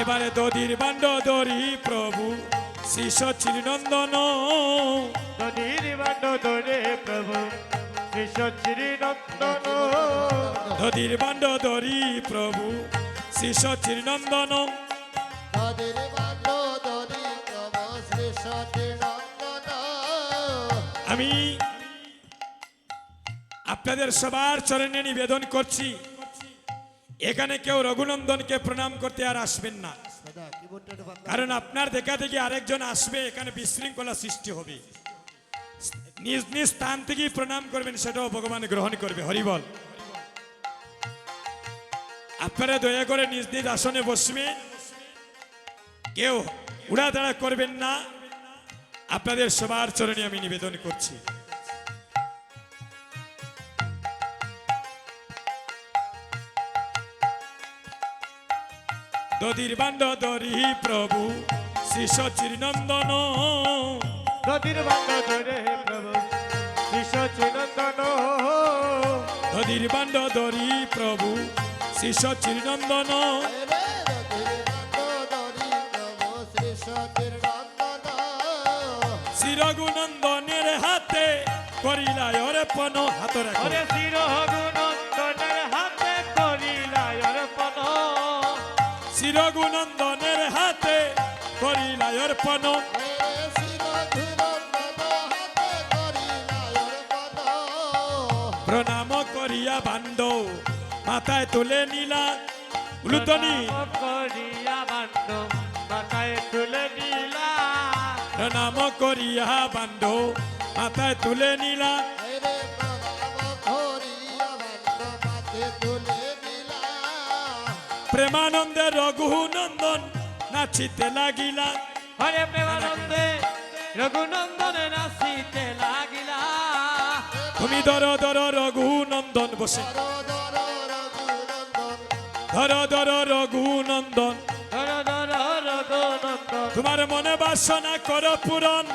এবারে দধির বান্ড দরি প্রভু বান্ড প্রভু কৃষ্ণ শ্রীনন্দন দধির বান্ড দরি প্রভু শিষ্য চিরনন্দন। নদীর বান্ড দরি প্রভু শ্রী সতী নন্দন আমি আপনাদের সবার চরণে নিবেদন করছি। এখানে কেউ রঘুনন্দনকে প্রণাম করতে আর আসবেন না। কারণ আপনার দেখা দেখি আরেকজন আসবে এখানে বিশৃঙ্খলা সৃষ্টি হবে। নিজ নিজ স্থান থেকেই প্রণাম করবেন সেটাও ভগবান গ্রহণ করবে। হরিবল আপনারা দয়া করে নিজ নিজ আসনে বসবে। কেউ উড়াদাড়া করবেন না। আপনাদের সবার চরণে আমি নিবেদন করছি। দদির বান্ড দরি প্রভু শ্রী সচিরনন্দন নদীর বান্ড ধরে প্রভু শ্রী সচিরনন্দন রে নদীর বান্ড দরি প্রভু শ্রী সতীর নন্দন শ্রী রঘুনন্দনের হাতে করিলায় অর্পণ হাত রাখো। শির নন্দনের রঘুনন্দনের হাতে করিলায় অর্পণ। প্রণাম করিয়া বান্ড মাথায় তুলে নিলা। প্রণাম করিয়া বান্ড মাথায় তুলে নিলা। প্রণাম করিয়া বান্ড মাথায় তুলে নিলা। প্রেমানন্দে রঘুনন্দন নাচিতে লাগিলা। হরে প্রেমানন্দে রঘুনন্দনে নাচিতে লাগিলা। তুমি ধর ধর রঘুনন্দন বসে। ধর ধর রঘুনন্দন। ধর ধর রঘুনন্দন। ধর ধর রঘুনন্দন। তোমার মনে বাসনা কর পূরণ।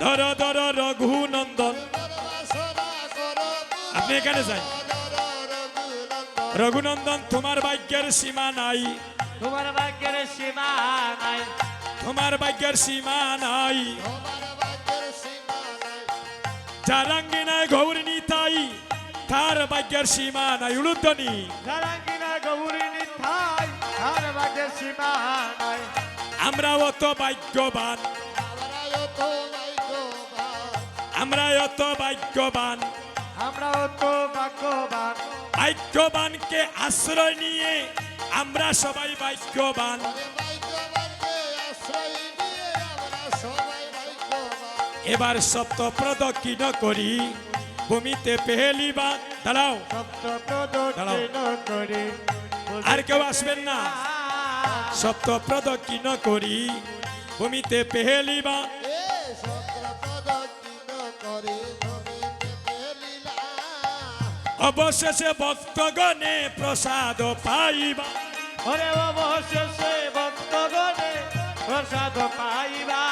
ধর ধর রঘুনন্দন। বাসনা করো আপনি এখানে যাই রঘুনন্দন তোমার ভাগ্যের সীমা নাই। তোমার ভাগ্যের সীমা নাই। তোমার ভাগ্যের সীমা নাই। যারাঙ্গিনায় গৌরিনী তাই তার ভাগ্যের সীমা নাই। উলুদ্ধনি সারাঙ্গিনা গৌরিনী থাই তার ভাগ্যের সীমা নাই। আমরা অত ভাগ্যবান। আমরা অত ভাগ্যবান। আমরা সবাই ভাগ্যবান। আরে ভাগ্যবানকে আশ্রয় নিয়ে আমরা সবাই ভাগ্যবান। এবার সপ্ত প্রদক্ষিণ করি? ভূমিতে দাঁড়াও সপ্ত প্রদক্ষিণ করি আর কেউ আসবেন না। সপ্ত প্রদক্ষিণ করি? ভূমিতে পেহেলিবা এ অবশেষে ভক্তগণে প্রসাদ পাইবা। হরে অবশেষে ভক্তগণে প্রসাদ পাইবা।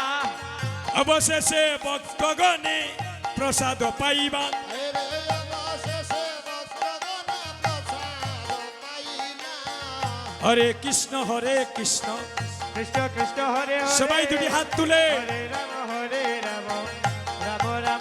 অবশেষে ভক্তগণে প্রসাদ পাইবা। এরে অবশেষে ভক্তগণ প্রসাদ পাইলা হরে কৃষ্ণ হরে কৃষ্ণ। কৃষ্ণ কৃষ্ণ হরে হরে। সবাই দুটি হাত তুলে। হরে রাম হরে রাম রাম রাম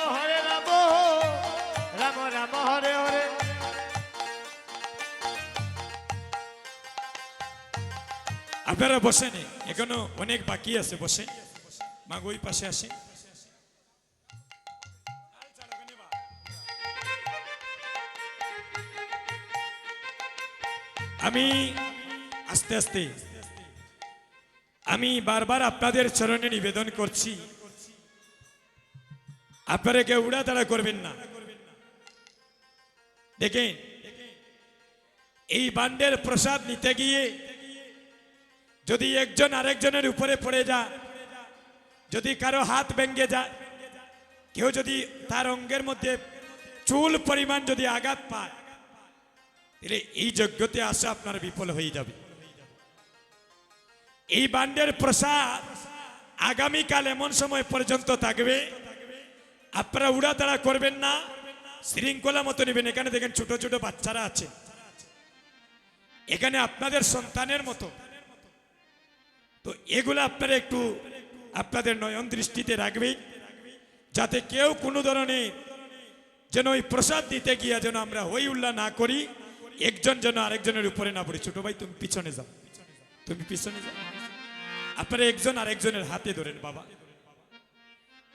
আপনারা বসেন এখনও অনেক বাকি আছে বসেন মাগো ওই পাশে আসেন আমি আস্তে আস্তে, আমি বারবার আপনাদের চরণে নিবেদন করছি। আপনারা কেউ উড়াতাড়া করবেন না। দেখেন, এই বান্ডের প্রসাদ নিতে গিয়ে যদি একজন আরেকজনের উপরে পড়ে যায়, যদি কারও হাত ভেঙে যায়, কেউ যদি তার অঙ্গের মধ্যে চুল পরিমাণ যদি আঘাত পায়, তাহলে এই যজ্ঞতে আসা আপনার বিফল হয়ে যাবে। এই বান্ডের প্রসাদ আগামীকাল এমন সময় পর্যন্ত থাকবে। আপনারা উড়াতাড়া করবেন না, শৃঙ্খলা মতো নেবেন। এখানে দেখেন ছোট ছোট বাচ্চারা আছে। এখানে আপনাদের সন্তানের মতো তো এগুলো আপনারা একটু আপনাদের নয়ন দৃষ্টিতে রাখবেন যাতে কেউ কোনো ধরনের যেন ওই প্রসাদ দিতে গিয়া যেন আমরা হই উল্লাহ না করি, একজন যেন আরেকজনের উপরে না পড়ি। ছোট ভাই, তুমি পিছনে যাও। তুমি পিছনে যাও। আপনারা একজন আরেকজনের হাতে ধরেন, বাবা।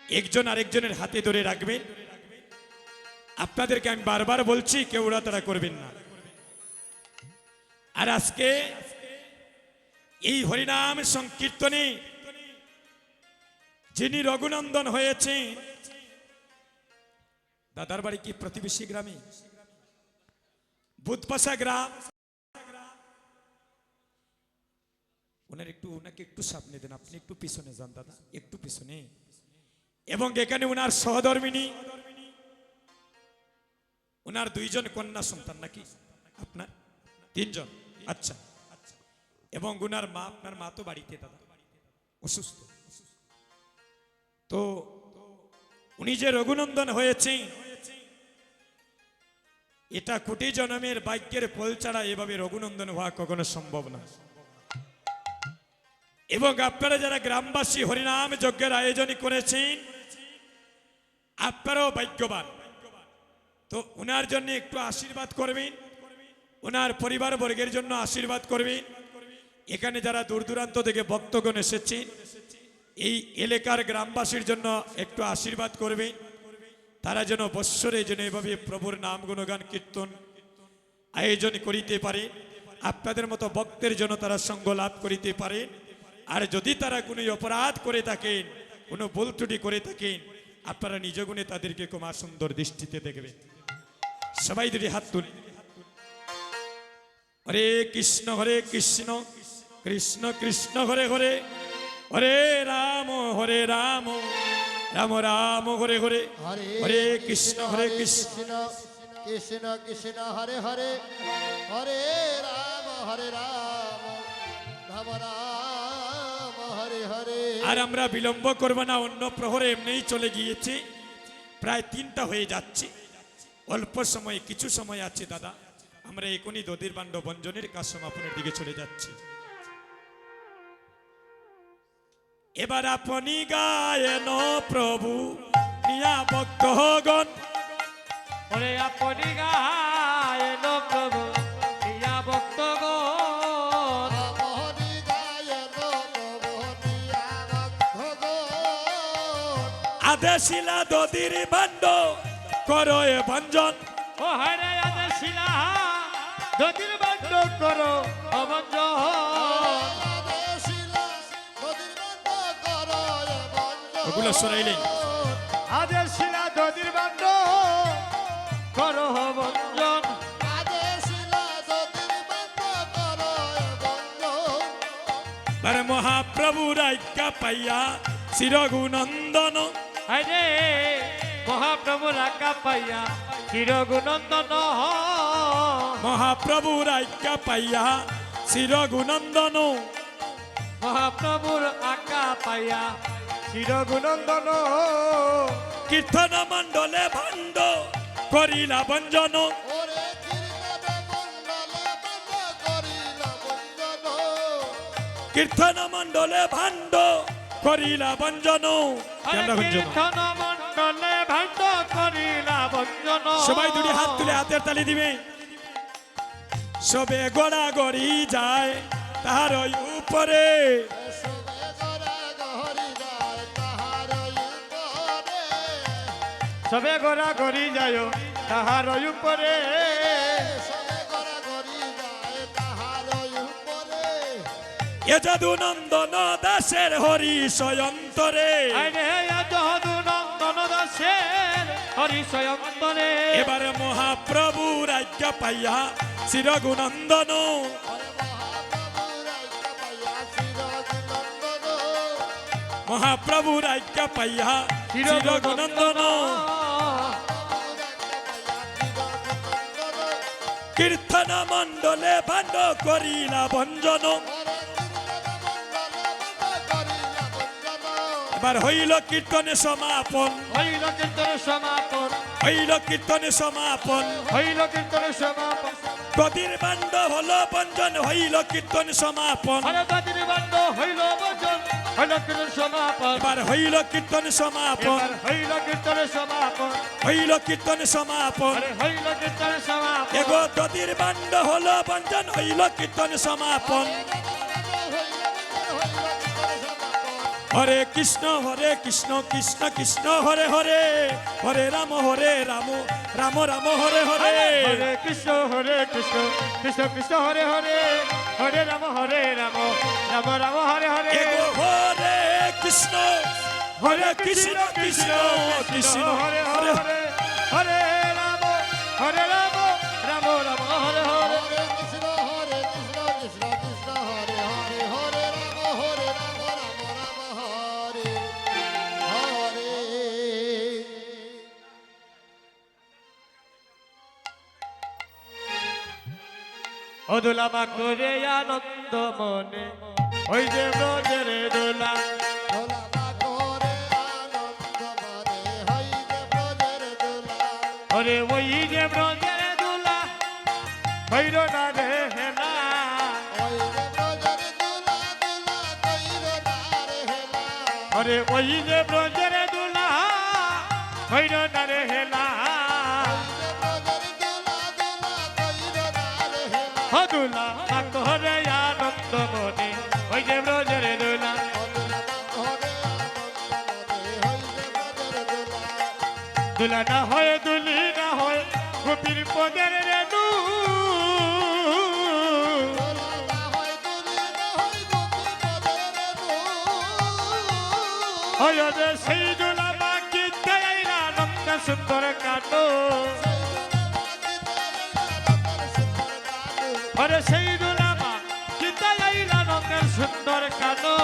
একজন আরেকজনের হাতে ধরে রাখবেন আপনাদেরকে আমি বারবার বলছি, কেউ তারা করবেন না। আর আজকে এই হরিনাম সংকীর্তনে যিনি রঘুনন্দন হয়েছেন, দাদার বাড়ি কি প্রতিবেশী গ্রামে? বুধপাশা গ্রাম। ওনার একটু, ওনাকে একটু সামনে দেন, আপনি একটু পিছনে যান দাদা, একটু পিছনে। এবং এখানে ওনার সহধর্মিনী ওনার দুইজন কন্যা সন্তান নাকি? আপনার? তিনজন। আচ্ছা। এবং গুনার মা, আপনার মা তো বাড়িতে, দাদা। অসুস্থ। তো উনি যে রঘুনন্দন হয়েছেন, এটা কোটি জনমের বাক্যের ফল ছাড়া এভাবে রঘুনন্দন হওয়া কখনো সম্ভব না। এবং আপনারা যারা গ্রামবাসী, হরিনাম যজ্ঞের আয়োজন করেছেন, আপনারাও ভাগ্যবান। তো ওনার জন্য একটু আশীর্বাদ করবেন ওনার পরিবার বর্গের জন্য আশীর্বাদ করবেন। এখানে যারা দূর দূরান্ত থেকে ভক্তগণ এসেছেন এই এলাকার গ্রামবাসীর জন্য একটু আশীর্বাদ করবে। তারা যেন বৎসরে যেন এভাবে প্রভুর নাম গুণগান, কীর্তন আয়োজন করিতে পারে। আপনাদের মতো ভক্তের জন্য তারা সঙ্গ লাভ করিতে পারে। আর যদি তারা কোনো অপরাধ করে থাকেন, কোনো ভুল ত্রুটি করে থাকেন, আপনারা নিজ গুণে তাদেরকে কুমার সুন্দর দৃষ্টিতে দেখবেন সবাই দুটি হাত তুলি। হরে কৃষ্ণ হরে কৃষ্ণ। কৃষ্ণ কৃষ্ণ হরে হরে হরে রাম হরে রাম রাম রাম হরে হরে। হরে কৃষ্ণ হরে কৃষ্ণ। কৃষ্ণ কৃষ্ণ হরে হরে হরে রাম হরে রাম রাম রাম হরে হরে। আর আমরা বিলম্ব করব না অন্য প্রহরে এমনিই চলে গিয়েছি। প্রায় তিনটা হয়ে যাচ্ছে। অল্প সময় কিছু সময় আছে দাদা। আমরা এখনই দদির বাণ্ড বঞ্জনের কাজ সমাপনের দিকে চলে যাচ্ছি। এবার আপনি গায়েন প্রভু নিয়া ভক্তগণ ওরে আপনি গায়েন প্রভু গায়ন মোহনিয়া ভগবান আদেশিলা দদির বাণ্ড করো এ ভঞ্জন। ও হরে আদে শিলা যদির করো অবঞ্জ ওগুলো সরাইলেই আদের শিলা যদির বাধ্য করো অবঞ্জন আর মহাপ্রভুর আজ্ঞা পাইয়া চিরগুনন্দন আরে মহাপ্রভু রাখা পাইয়া চিরগুনন্দন মহাপ্রভুর আজ্ঞা পাইয়া চিরগুনন্দন মহাপ্রভুর আজ্ঞা পাইয়া চিরগুনন্দন কীর্তন মণ্ডলে ভাণ্ড করিলা ভঞ্জন। কীর্তন মণ্ডলে ভাণ্ড করিলা ভঞ্জন। কীর্তন মণ্ডলে ভাণ্ড করিলা ভঞ্জন। সবাই দুটি হাত তুলে হাতের তালি দিবে। সবে গড়া গড়ি যায় তাহার উপরে। সবে গড়ি যায় তাহার উপরে। এ যাদু নন্দন দাসের হরি সয়ন্তরে। যদু নন্দন দাসের হরিশয়ন্তরে এবারে মহাপ্রভু রাজ্য পাইয়া চিরগুনন্দন মহাপ্রভু রাজ্য পাইয়া চিরগুনন্দন কীর্তন মণ্ডলে ভাণ্ড করিলা ভঞ্জন। এবার হইল কীর্তনে সমাপন। হইল কীর্তন সমাপন। হইল কীর্তনে সমাপন। হইল কীর্তন সমাপন। গদির বাণ্ড হলো বঞ্জন হইল কীর্তন সমাপন। হরে বান্ড হইল ভজন। হইল কীর্তন সমাপন। এবার হইল কীর্তন সমাপন। হইল কীর্তন সমাপন। হইল কীর্তন সমাপন। হইল কীর্তন সমাপন। এগো গদির বাণ্ড হলো বঞ্জন হইল কীর্তন সমাপন। হরে কৃষ্ণ হরে কৃষ্ণ কৃষ্ণ কৃষ্ণ হরে হরে। হরে রাম হরে রাম রাম রাম হরে হরে। হরে কৃষ্ণ হরে কৃষ্ণ কৃষ্ণ কৃষ্ণ হরে হরে। হরে রাম হরে রাম রাম রাম হরে হরে। কৃষ্ণ হরে কৃষ্ণ কৃষ্ণ কৃষ্ণ হরে হরে হরে রাম হরে রাম রাম রাম হরে হরে কৃষ্ণ হরে কৃষ্ণ কৃষ্ণ কৃষ্ণ হরে হরে হরে রাম হরে রাম রাম রাম হরে হরে অদুলা মা করে আনন্দ মনে ওই যে ব্রজের দোলা দোলা দোলা ওরে ওই যে ব্রজের দোলা হইল না রে হেলা দোলা দোলা ওরে ওই যে ব্রজের দোলা হইল না রে হেলা হদুলা দুলা না হয়, দুলি না হয়, গোপীর পদের রেণু। সেই দুলা বাকি নন্দ সুন্দর কাটো। সেই দুলা মা কি দেয়রা নন্দ দেখানো